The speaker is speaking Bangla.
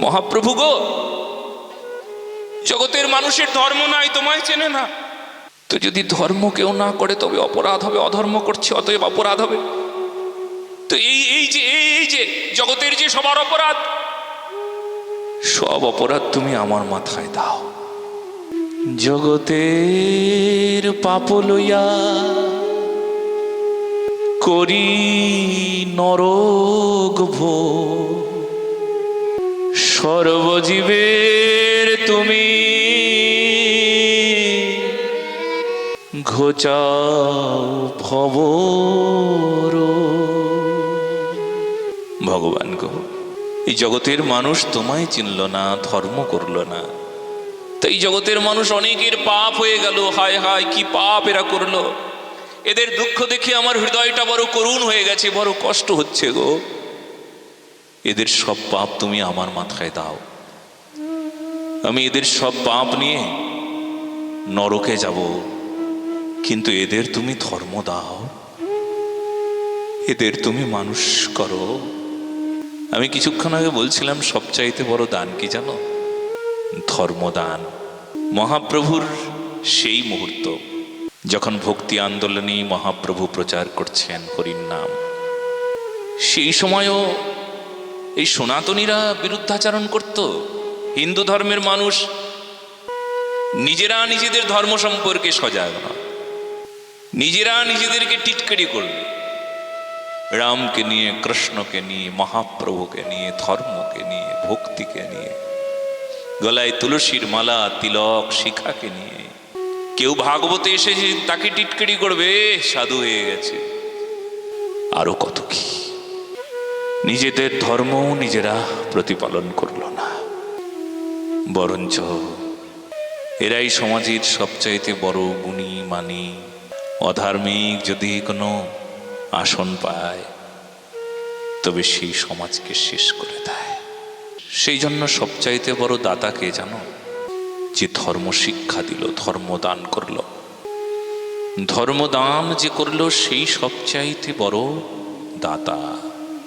মহাপ্রভু গো, জগতের মানুষের ধর্ম নাই, তোমায় চেনে না। তো যদি ধর্ম কেউ না করে, তবে অপরাধ হবে, অধর্ম করছে, অতএব অপরাধ হবে। তো এই এই যে এই যে, জগতের যে সবার অপরাধ, সব অপরাধ তুমি আমার মাথায় দাও। জগতের পাপ লইয়া করি নরক ভো সর্বজীবের তুমি ঘোচাও ভবর। ভগবান গো, এই জগতের মানুষ তোমায় চিনল না, ধর্ম করল না। তাই জগতের মানুষ অনেকের পাপ হয়ে গেল, হায় হায়, কি পাপ এরা করল। এদের দুঃখ দেখে আমার হৃদয়টা বড় করুণ হয়ে গেছে, বড় কষ্ট হচ্ছে গো। এদের সব পাপ তুমি আমার মাথায় দাও। আমি এদের সব পাপ নিয়ে নরকে যাব, কিন্তু এদের তুমি ধর্ম দাও। এদের তুমি মানুষ করো। আমি কিছুক্ষণ আগে বলছিলাম, সবচাইতে বড় দান কি জানো? ধর্মদান। মহাপ্রভুর সেই মুহূর্ত, যখন ভক্তি আন্দোলনে মহাপ্রভু প্রচার করছেন হরির নাম। সেই সময়ও এই সনাতনীরা বিরুদ্ধাচারণ করত। হিন্দু ধর্মের মানুষ নিজেরা নিজেদের ধর্ম সম্পর্কে সজাগ নিজেরা নিজেদেরকে টিটকারি করবে রামকে নিয়ে, কৃষ্ণকে নিয়ে, মহাপ্রভুকে নিয়ে, ধর্মকে নিয়ে, ভক্তিকে নিয়ে, গলায় তুলসীর মালা, তিলক, শিখাকে নিয়ে। কেউ ভাগবতে এসে যে তাকে টিটকারি করবে, সাধু হয়ে গেছে। আরও কত কি? নিজেদের ধর্ম নিজেরা প্রতিপালন করল না। বরঞ্চ এরাই সমাজের সবচাইতে বড় গুণী মানি। অধার্মিক যদি কোনো আসন পায়, তবে সেই সমাজকে শেষ করে দেয়। সেই জন্য সবচাইতে বড় দাতাকে জানো? যে ধর্ম শিক্ষা দিল ধর্ম দান করল। ধর্মদান যে করল, সেই সবচাইতে বড় দাতা।